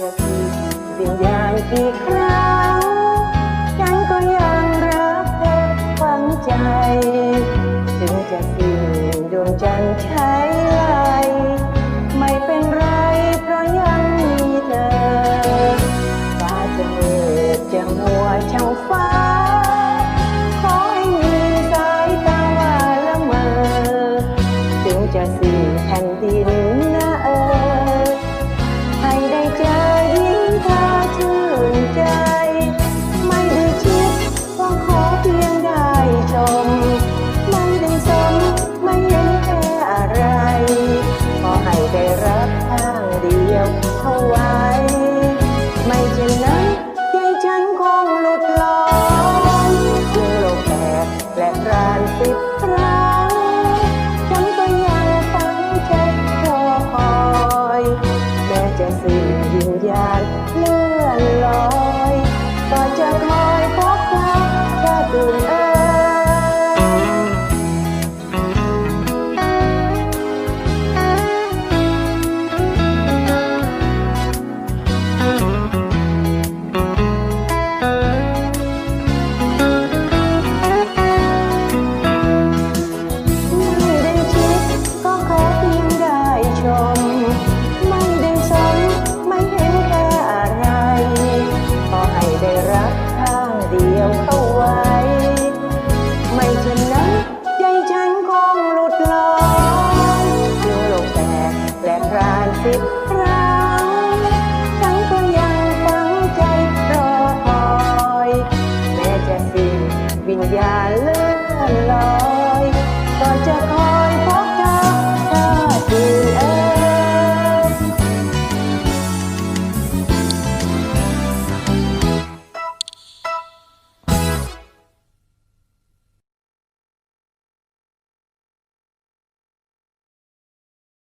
จะผิดสิ่งอย่างกี่ครั้งฉันก็ยังรักเธอฝังใจ ถึงจะสิ้นดวงจันทร์ใช้ไหลไม่เป็นไรเพราะยังมีเธอฟ้าจะเมืดจะมัวช่างฟ้า ขอให้มีสายตาละเมอถึงจะสิ่นแผ่นดิน เท่าไว้ไม่เช่นนั้นใจฉันคงหลุดลอยยิ่งโลกแตกและรานสิบครั้ง อย่าเลื่อนลอยก็จะค